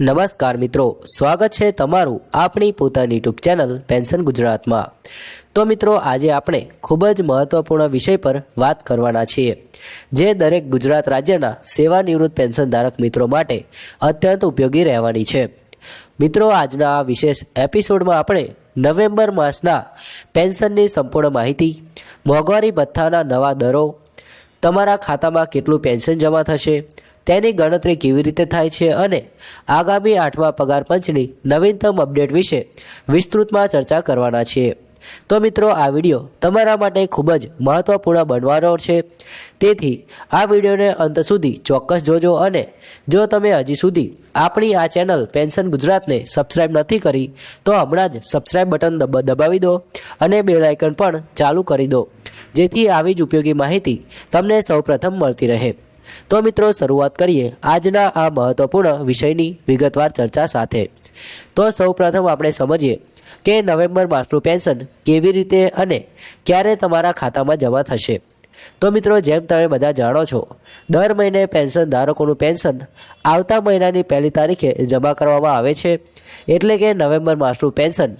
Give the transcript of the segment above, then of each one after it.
નમસ્કાર મિત્રો, સ્વાગત છે તમારું આપણી પોતાની યુટ્યુબ ચેનલ પેન્શન ગુજરાતમાં. તો મિત્રો, આજે આપણે ખૂબ જ મહત્વપૂર્ણ વિષય પર વાત કરવાના છીએ, જે દરેક ગુજરાત રાજ્યના સેવાનિવૃત્ત પેન્શન ધારક મિત્રો માટે અત્યંત ઉપયોગી રહેવાની છે. મિત્રો, આજના આ વિશેષ એપિસોડમાં આપણે નવેમ્બર માસના પેન્શનની સંપૂર્ણ માહિતી, મોંઘવારી ભથ્થાના નવા દરો, તમારા ખાતામાં કેટલું પેન્શન જમા થશે તેની ગણતરી કેવી રીતે થાય છે અને આગામી આઠમા પગાર પંચની નવીનતમ અપડેટ વિશે વિસ્તૃતમાં ચર્ચા કરવાના છીએ. તો મિત્રો, આ વીડિયો તમારા માટે ખૂબ જ મહત્ત્વપૂર્ણ બનવાનો છે. તેથી આ વિડીયોને અંત સુધી ચોક્કસ જોજો અને જો તમે હજી સુધી આપણી આ ચેનલ પેન્શન ગુજરાતને સબસ્ક્રાઇબ નથી કરી, તો હમણાં જ સબસ્ક્રાઇબ બટન દબ- દબાવી દો અને બેલ આઇકન પણ ચાલુ કરી દો. જેથી આવી જ ઉપયોગી માહિતી તમને સૌપ્રથમ મળતી રહે. તો મિત્રો શરૂઆત કરીએ આજના આ મહત્વપૂર્ણ વિષયની વિગતવાર ચર્ચા સાથે. તો સૌપ્રથમ આપણે સમજીએ કે નવેમ્બર માસનું પેન્શન કેવી રીતે અને ક્યારે તમારા ખાતામાં જમા થશે. તો મિત્રો, જેમ તમે બધા જાણો છો, દર મહિને પેન્શન ધારકોનું પેન્શન આવતા મહિનાની પહેલી તારીખે જમા કરવામાં આવે છે. એટલે કે નવેમ્બર માસનું પેન્શન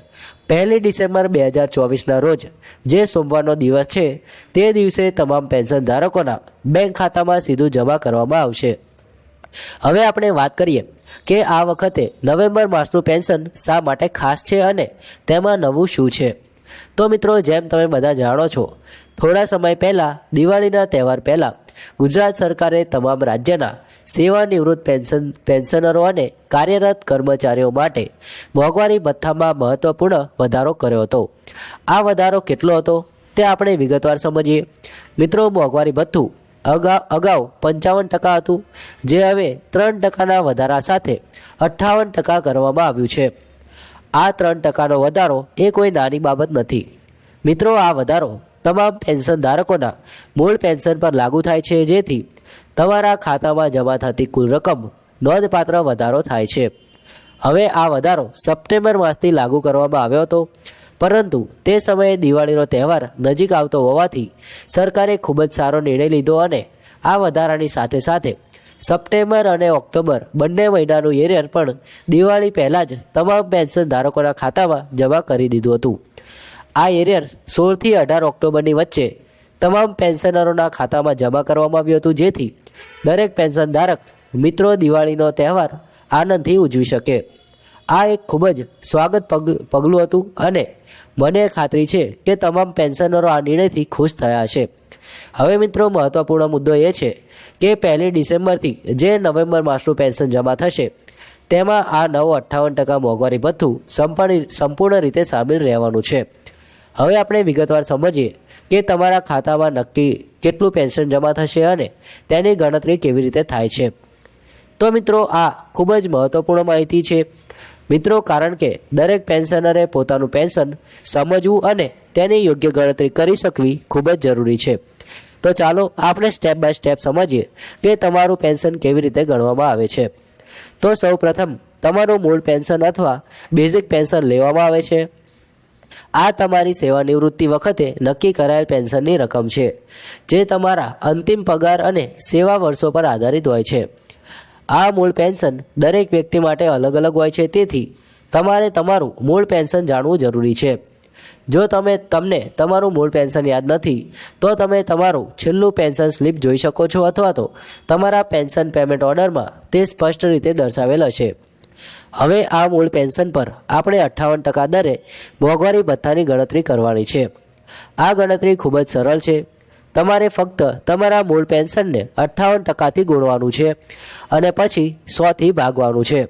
પહેલી ડિસેમ્બર બે હજાર ચોવીસના રોજ, જે સોમવારનો દિવસ છે, તે દિવસે તમામ પેન્શન ધારકોના બેંક ખાતામાં સીધું જમા કરવામાં આવશે. હવે આપણે વાત કરીએ કે આ વખતે નવેમ્બર માસનું પેન્શન શા માટે ખાસ છે અને તેમાં નવું શું છે? તો મિત્રો, જેમ તમે બધા જાણો છો, થોડા સમય પહેલાં, દિવાળીના તહેવાર પહેલાં, ગુજરાત સરકારે તમામ રાજ્યના સેવાનિવૃત્ત પેન્શન, પેન્શનરો અને કાર્યરત કર્મચારીઓ માટે મોંઘવારી ભથ્થામાં મહત્વપૂર્ણ વધારો કર્યો હતો. આ વધારો કેટલો હતો તે આપણે વિગતવાર સમજીએ. મિત્રો, મોંઘવારી ભથ્થું અગાઉ અગાઉ પંચાવન ટકા હતું, જે હવે ત્રણ ટકાના વધારા સાથે અઠ્ઠાવન ટકા કરવામાં આવ્યું છે. આ ત્રણ ટકાનો વધારો એ કોઈ નાની બાબત નથી. મિત્રો, આ વધારો તમામ પેન્શન ધારકોના મૂળ પેન્શન પર લાગુ થાય છે, જેથી તમારા ખાતામાં જમા થતી કુલ રકમ નોંધપાત્ર વધારો થાય છે. હવે આ વધારો સપ્ટેમ્બર માસથી લાગુ કરવામાં આવ્યો હતો, પરંતુ તે સમયે દિવાળીનો તહેવાર નજીક આવતો હોવાથી સરકારે ખૂબ જ સારો નિર્ણય લીધો અને આ વધારાની સાથે સાથે સપ્ટેમ્બર અને ઓક્ટોબર બંને મહિનાનું એરિયર પણ દિવાળી પહેલાં જ તમામ પેન્શન ધારકોના ખાતામાં જમા કરી દીધું હતું. આ એરિયર સોળથી અઢાર ઓક્ટોબરની વચ્ચે તમામ પેન્શનરોના ખાતામાં જમા કરવામાં આવ્યું હતું, જેથી દરેક પેન્શન ધારક મિત્રો દિવાળીનો તહેવાર આનંદથી ઉજવી શકે. આ એક ખૂબ જ સ્વાગત પગ, પગલું હતું અને મને ખાતરી છે કે તમામ પેન્શનરો આ નિર્ણયથી ખુશ થયા છે હવે મિત્રો મહત્વપૂર્ણ મુદ્દો એ છે કે પહેલી ડિસેમ્બરથી જે નવેમ્બર માસનું પેન્શન જમા થશે, તેમાં આ નવ અઠ્ઠાવન ટકા મોંઘવારી ભથ્થું સંપૂર્ણ સંપૂર્ણ રીતે સામેલ રહેવાનું છે. હવે આપણે વિગતવાર સમજીએ કે તમારા ખાતામાં નક્કી કેટલું પેન્શન જમા થશે અને તેની ગણતરી કેવી રીતે થાય છે. તો મિત્રો, આ ખૂબ જ મહત્વપૂર્ણ માહિતી છે. મિત્રો, કારણ કે દરેક પેન્શનરે પોતાનું પેન્શન સમજવું અને તેની યોગ્ય ગણતરી કરી શકવી ખૂબ જ જરૂરી છે. તો ચાલો આપણે સ્ટેપ બાય સ્ટેપ સમજીએ કે તમારું પેન્શન કેવી રીતે ગણવામાં આવે છે. તો સૌ પ્રથમ તમારું મૂળ પેન્શન અથવા બેઝિક પેન્શન લેવામાં આવે છે. આ તમારી સેવાનિવૃત્તિ વખતે નક્કી કરાયેલ પેન્શનની રકમ છે, જે તમારા અંતિમ પગાર અને સેવા વર્ષો પર આધારિત હોય છે. આ મૂળ પેન્શન દરેક વ્યક્તિ માટે અલગ અલગ હોય છે, તેથી તમારે તમારું મૂળ પેન્શન જાણવું જરૂરી છે. જો તમે તમને તમારું મૂળ પેન્શન યાદ નથી, તો તમે તમારું છેલ્લું પેન્શન સ્લીપ જોઈ શકો છો અથવા તો તમારા પેન્શન પેમેન્ટ ઓર્ડરમાં તે સ્પષ્ટ રીતે દર્શાવેલ હશે. હવે આ મૂળ પેન્શન પર આપણે અઠ્ઠાવન ટકા દરે મોંઘવારી ભથ્થાની ગણતરી કરવાની છે. આ ગણતરી ખૂબ જ સરળ છે. તમારે ફક્ત તમારા મૂળ પેન્શનને અઠ્ઠાવન ટકાથી ગુણવાનું છે અને પછી સોથી ભાગવાનું છે.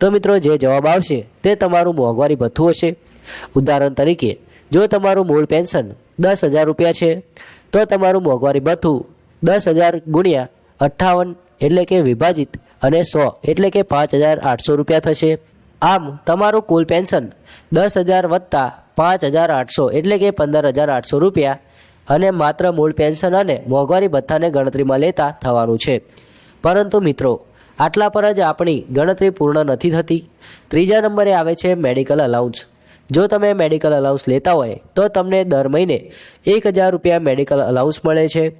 તો મિત્રો, જે જવાબ આવશે તે તમારું મોંઘવારી ભથ્થું હશે. ઉદાહરણ તરીકે જો તમારું મૂળ પેન્શન દસ હજાર રૂપિયા છે, તો તમારું મોંઘવારી ભથ્થું દસ હજાર ગુણ્યા અઠ્ઠાવન એટલે કે વિભાજિત અને સો એટલે કે પાંચ હજાર આઠસો રૂપિયા થશે. આમ, તમારું કુલ પેન્શન દસ હજાર વત્તા પાંચ હજાર આઠસો એટલે કે પંદર હજાર આઠસો રૂપિયા અને માત્ર મૂળ પેન્શન અને મોંઘવારી ભથ્થાને ગણતરીમાં લેતા થવાનું છે. પરંતુ મિત્રો, આટલા પર જ આપણી ગણતરી પૂર્ણ નથી થતી. ત્રીજા નંબરે આવે છે મેડિકલ અલાઉન્સ. જો તમે મેડિકલ અલાઉન્સ લેતા હોય, તો તમને દર મહિને એક હજાર રૂપિયા મેડિકલ અલાઉન્સ મળે છે.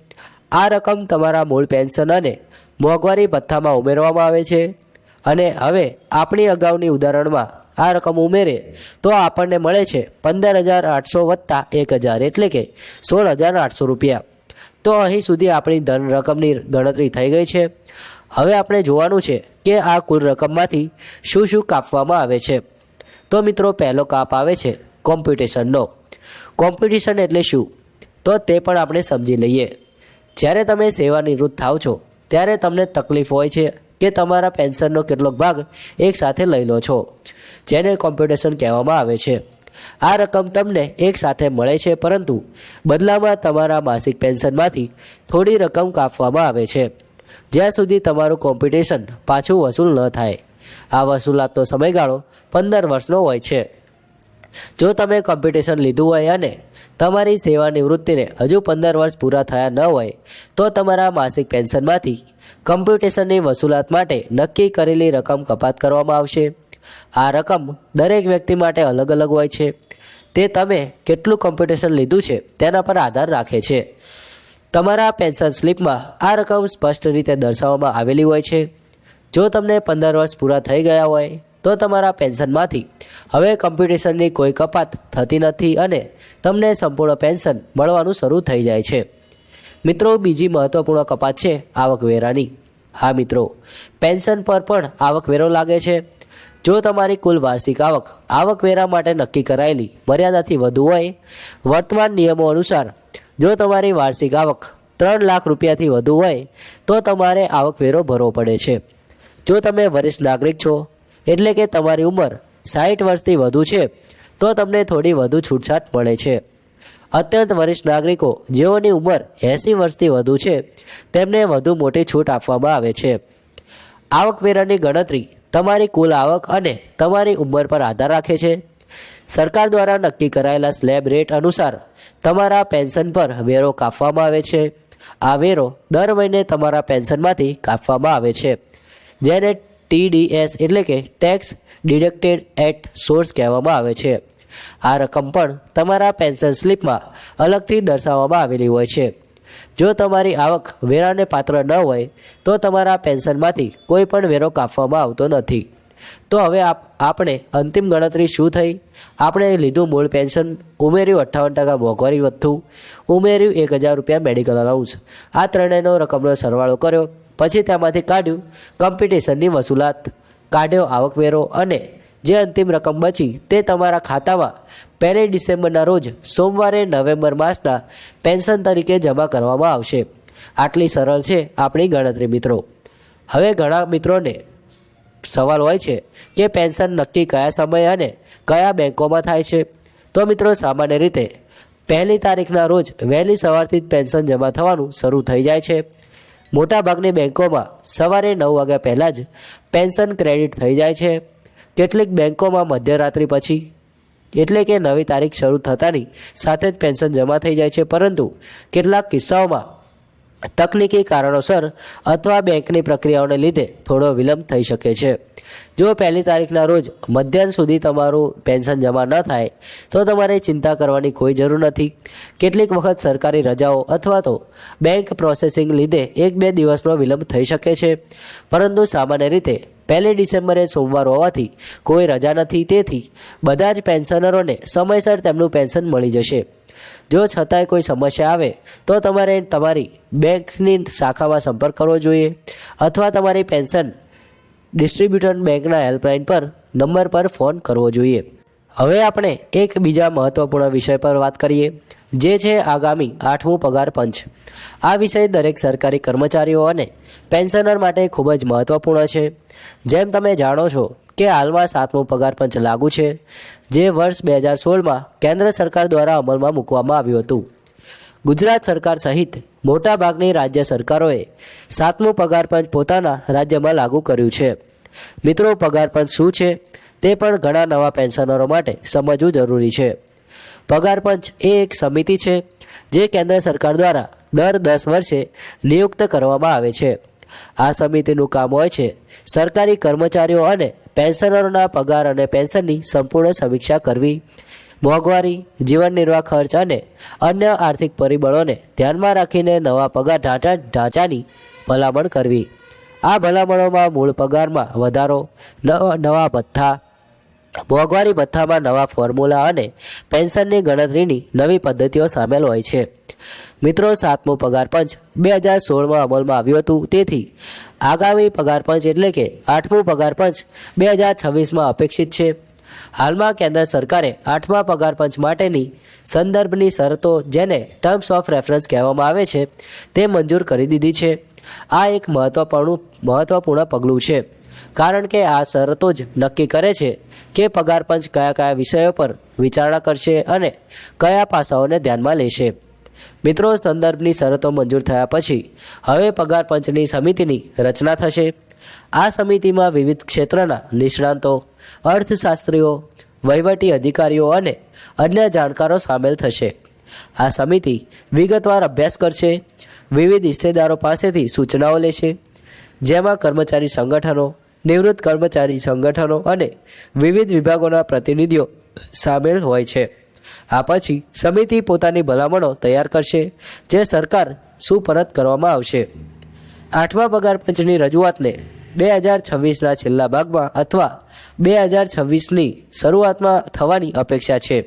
આ રકમ તમારા મૂળ પેન્શન અને મોંઘવારી ભથ્થામાં ઉમેરવામાં આવે છે. અને હવે આપણી અગાઉની ઉદાહરણમાં આ રકમ ઉમેરે, તો આપણને મળે છે પંદર હજાર આઠસો વત્તા એક હજાર, એટલે કે સોળ હજાર આઠસો રૂપિયા. તો અહીં સુધી આપણી ધન રકમની ગણતરી થઈ ગઈ છે. હવે આપણે જોવાનું છે કે આ કુલ રકમમાંથી શું શું કાપવામાં આવે છે. તો મિત્રો પહેલો કાપ આવે છે કોમ્પિટિશનનો કોમ્પિટિશન એટલે શું? તો તે પણ આપણે સમજી લઈએ. જ્યારે તમે સેવા નિવૃત્ત થાવ છો, ત્યારે તમને તકલીફ હોય છે કે તમારા પેન્શનનો કેટલોક ભાગ એક સાથે લઈ લો છો, જેને કોમ્પિટિશન કહેવામાં આવે છે. આ રકમ તમને એકસાથે મળે છે, પરંતુ બદલામાં તમારા માસિક પેન્શનમાંથી થોડી રકમ કાપવામાં આવે છે. જ્યાં સુધી તમારું કોમ્પિટિશન પાછું વસૂલ ન થાય. આ વસૂલાતનો સમયગાળો પંદર વર્ષનો હોય છે. જો તમે કોમ્પિટિશન લીધું હોય અને તમારી સેવા નિવૃત્તિને હજુ પંદર વર્ષ પૂરા થયા ન હોય, તો તમારા માસિક પેન્શનમાંથી કોમ્પિટિશનની વસૂલાત માટે નક્કી કરેલી રકમ કપાત કરવામાં આવશે. આ રકમ દરેક વ્યક્તિ માટે અલગ અલગ હોય છે. તે તમે કેટલું કોમ્પિટિશન લીધું છે તેના પર આધાર રાખે છે. તમારા પેન્શન સ્લિપમાં આ રકમ સ્પષ્ટ રીતે દર્શાવવામાં આવેલી હોય છે. જો તમને પંદર વર્ષ પૂરા થઈ ગયા હોય, તો તમારા પેન્શનમાંથી હવે કોમ્પિટિશનની કોઈ કપાત થતી નથી અને તમને સંપૂર્ણ પેન્શન મળવાનું શરૂ થઈ જાય છે. મિત્રો, બીજી મહત્વપૂર્ણ કપાત છે આવકવેરાની. હા, મિત્રો, પેન્શન પર પણ આવકવેરો લાગે છે. જો તમારી કુલ વાર્ષિક આવક આવકવેરા માટે નક્કી કરાયેલી મર્યાદાથી વધુ હોય, વર્તમાન નિયમો અનુસાર જો તમારી વાર્ષિક આવક ત્રણ લાખ રૂપિયાથી વધુ હોય, તો તમારે આવકવેરો ભરવો પડે છે. જો તમે વરિષ્ઠ નાગરિક છો, એટલે કે તમારી ઉંમર સાઠ વર્ષથી વધુ છે, તો તમને થોડી વધુ છૂટછાટ મળે છે. અત્યંત વરિષ્ઠ નાગરિકો જેઓની ઉંમર એંસી વર્ષથી વધુ છે, તેમને વધુ મોટી છૂટ આપવામાં આવે છે. આવકવેરાની ગણતરી તમારી કુલ આવક અને તમારી ઉંમર પર આધાર રાખે છે. સરકાર દ્વારા નક્કી કરાયેલા સ્લેબ રેટ અનુસાર તમારા પેન્શન પર વેરો કાપવામાં આવે છે. આ વેરો દર મહિને તમારા પેન્શનમાંથી કાપવામાં આવે છે. જેને ટીડીએસ એટલે કે ટેક્સ ડિડક્ટેડ એટ સોર્સ કહેવામાં આવે છે. આ રકમ પણ તમારા પેન્શન સ્લિપમાં અલગથી દર્શાવવામાં આવેલી હોય છે. જો તમારી આવક વેરાને પાત્ર ન હોય, તો તમારા પેન્શનમાંથી કોઈ પણ વેરો કાપવામાં આવતો નથી. તો હવે આપ, આપણે અંતિમ ગણતરી શું થઈ? આપણે લીધું મૂળ પેન્શન ઉમેર્યું અઠ્ઠાવન ટકા મોંઘવારી વધતું, ઉમેર્યું એક હજાર રૂપિયા મેડિકલ અલાઉન્સ આ ત્રણેયનો રકમનો સરવાળો કર્યો. પછી તેમાંથી કાઢ્યું. કોમ્પિટિશનની વસૂલાત. કાઢ્યો આવકવેરો અને જે અંતિમ રકમ બચી તે તમારા ખાતામાં પહેલી ડિસેમ્બરના રોજ સોમવારે નવેમ્બર માસના પેન્શન તરીકે જમા કરવામાં આવશે. આટલી સરળ છે આપણી ગણતરી મિત્રો. હવે ઘણા મિત્રોને સવાલ હોય છે કે પેન્શન નક્કી કયા સમયે અને કયા બેંકોમાં થાય છે? તો મિત્રો સામાન્ય રીતે પહેલી તારીખના રોજ વહેલી સવારથી જ પેન્શન જમા થવાનું શરૂ થઈ જાય છે. મોટાભાગની બેંકોમાં સવારે નવ વાગ્યા પહેલાં જ પેન્શન ક્રેડિટ થઈ જાય છે. કેટલીક બેંકોમાં મધ્યરાત્રિ પછી, એટલે કે નવી તારીખ શરૂ થતાની સાથે જ પેન્શન જમા થઈ જાય છે. પરંતુ કેટલાક કિસ્સાઓમાં તકનીકી કારણોસર અથવા બેંકની પ્રક્રિયાઓને લીધે થોડો વિલંબ થઈ શકે છે. જો પહેલી તારીખના રોજ મધ્યાહન સુધી તમારું પેન્શન જમા ન થાય, તો તમારે ચિંતા કરવાની કોઈ જરૂર નથી. કેટલીક વખત સરકારી રજાઓ અથવા તો બેંક પ્રોસેસિંગ લીધે એક બે દિવસનો વિલંબ થઈ શકે છે. પરંતુ સામાન્ય રીતે પહેલી ડિસેમ્બરે સોમવાર હોવાથી કોઈ રજા નથી, તેથી બધા જ પેન્શનરોને સમયસર તેમનું પેન્શન મળી જશે. જો છતાંય કોઈ સમસ્યા આવે, તો તમારે તમારી બેંકની શાખામાં સંપર્ક કરવો જોઈએ અથવા તમારી પેન્શન ડિસ્ટ્રીબ્યુટર બેંકના હેલ્પલાઇન પર, નંબર પર ફોન કરવો જોઈએ. હવે આપણે એક બીજા મહત્વપૂર્ણ વિષય પર વાત કરીએ, જે છે આગામી આઠમું પગાર પંચ. આ વિષય દરેક સરકારી કર્મચારીઓ અને પેન્શનર માટે ખૂબ જ મહત્વપૂર્ણ છે. જેમ તમે જાણો છો કે હાલમાં સાતમું પગાર પંચ લાગુ છે, જે વર્ષ બે હજાર સોળમાં કેન્દ્ર સરકાર દ્વારા અમલમાં મૂકવામાં આવ્યું હતું. ગુજરાત સરકાર સહિત મોટાભાગની રાજ્ય સરકારોએ સાતમું પગાર પંચ પોતાના રાજ્યમાં લાગુ કર્યું છે. મિત્રો, પગાર પંચ શું છે? તે પણ ઘણા નવા પેન્શનરો માટે સમજવું જરૂરી છે. પગાર પંચ એ એક સમિતિ છે, જે કેન્દ્ર સરકાર દ્વારા દર દસ વર્ષે નિયુક્ત કરવામાં આવે છે. આ સમિતિનું કામ હોય છે, સરકારી કર્મચારીઓ અને પેન્શનરોના પગાર અને પેન્શનની સંપૂર્ણ સમીક્ષા કરવી, મોંઘવારી, જીવન નિર્વાહ ખર્ચ અને અન્ય આર્થિક પરિબળોને ધ્યાનમાં રાખીને નવા પગાર ઢાંચા ઢાંચાની ભલામણ કરવી. આ ભલામણોમાં મૂળ પગારમાં વધારો, નવા ભથ્થા મોંઘવારી ભથ્થામાં નવા ફોર્મ્યુલા અને પેન્શનની ગણતરીની નવી પદ્ધતિઓ સામેલ હોય છે. મિત્રો, સાતમો પગાર પંચ બે હજાર સોળમાં અમલમાં આવ્યું હતું. તેથી આગામી પગાર પંચ એટલે કે આઠમું પગાર પંચ બે હજાર છવ્વીસમાં અપેક્ષિત છે. હાલમાં કેન્દ્ર સરકારે આઠમા પગાર પંચ માટેની સંદર્ભની શરતો જેને ટર્મ્સ ઓફ રેફરન્સ કહેવામાં આવે છે, તે મંજૂર કરી દીધી છે. આ એક મહત્વપૂર્ણ મહત્વપૂર્ણ પગલું છે. કારણ કે આ શરતો જ નક્કી કરે છે કે પગાર પંચ કયા કયા વિષયો પર વિચારણા કરશે અને કયા પાસાઓને ધ્યાનમાં લેશે. મિત્રો, સંદર્ભની શરતો મંજૂર થયા પછી હવે પગાર પંચની સમિતિની રચના થશે. આ સમિતિમાં વિવિધ ક્ષેત્રના નિષ્ણાંતો, અર્થશાસ્ત્રીઓ, વહીવટી અધિકારીઓ અને અન્ય જાણકારો સામેલ થશે. આ સમિતિ વિગતવાર અભ્યાસ કરશે, વિવિધ હિસ્સેદારો પાસેથી સૂચનાઓ લેશે, જેમાં કર્મચારી સંગઠનો નિવૃત્ત કર્મચારી સંગઠનો અને વિવિધ વિભાગોના પ્રતિનિધિઓ સામેલ હોય છે. આ પછી સમિતિ પોતાની ભલામણો તૈયાર કરશે, જે સરકાર સુપરત કરવામાં આવશે. આઠમા પગાર પંચની રજૂઆતને બે હજાર છવ્વીસના છેલ્લા ભાગમાં અથવા બે હજાર છવ્વીસની શરૂઆતમાં થવાની અપેક્ષા છે.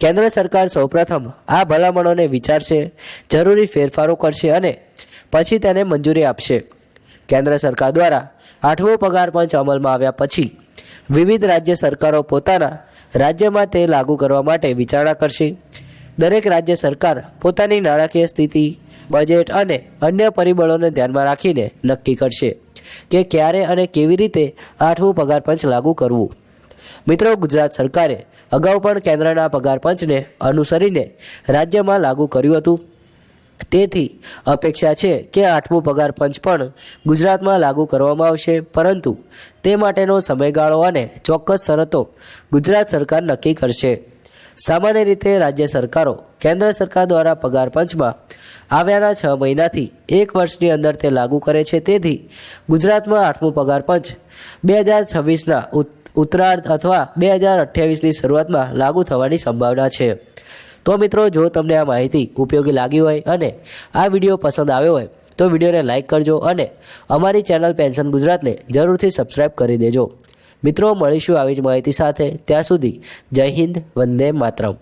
કેન્દ્ર સરકાર સૌપ્રથમ આ ભલામણોને વિચારશે, જરૂરી ફેરફારો કરશે અને પછી તેને મંજૂરી આપશે. કેન્દ્ર સરકાર દ્વારા આઠમો પગાર પંચ અમલમાં આવ્યા પછી વિવિધ રાજ્ય સરકારો પોતાના રાજ્યમાં તે લાગુ કરવા માટે વિચારણા કરશે. દરેક રાજ્ય સરકાર પોતાની નાણાકીય સ્થિતિ બજેટ અને અન્ય પરિબળોને ધ્યાનમાં રાખીને નક્કી કરશે કે ક્યારે અને કેવી રીતે આઠમું પગાર પંચ લાગુ કરવું. મિત્રો, ગુજરાત સરકારે અગાઉ પણ કેન્દ્રના પગાર પંચને અનુસરીને રાજ્યમાં લાગુ કર્યું હતું. તેથી અપેક્ષા છે કે આઠમું પગાર પંચ પણ ગુજરાતમાં લાગુ કરવામાં આવશે. પરંતુ તે માટેનો સમયગાળો અને ચોક્કસ શરતો ગુજરાત સરકાર નક્કી કરશે. સામાન્ય રીતે રાજ્ય સરકારો કેન્દ્ર સરકાર દ્વારા પગાર પંચમાં આવ્યાના છ મહિનાથી એક વર્ષની અંદર તે લાગુ કરે છે. તેથી ગુજરાતમાં આઠમું પગાર પંચ બે હજાર છવ્વીસના ઉત્તરાર્ધ અથવા બે હજાર અઠ્યાવીસની શરૂઆતમાં લાગુ થવાની સંભાવના છે. તો મિત્રો, જો તમને આ માહિતી ઉપયોગી લાગી હોય અને આ વીડિયો પસંદ આવ્યો હોય, તો વિડીયોને લાઇક કરજો અને અમારી ચેનલ પેન્શન ગુજરાતને જરૂરથી સબસ્ક્રાઇબ કરી દેજો. મિત્રો, મળીશું આવી જ માહિતી સાથે. ત્યાં સુધી જય હિન્દ, વંદે માતરમ.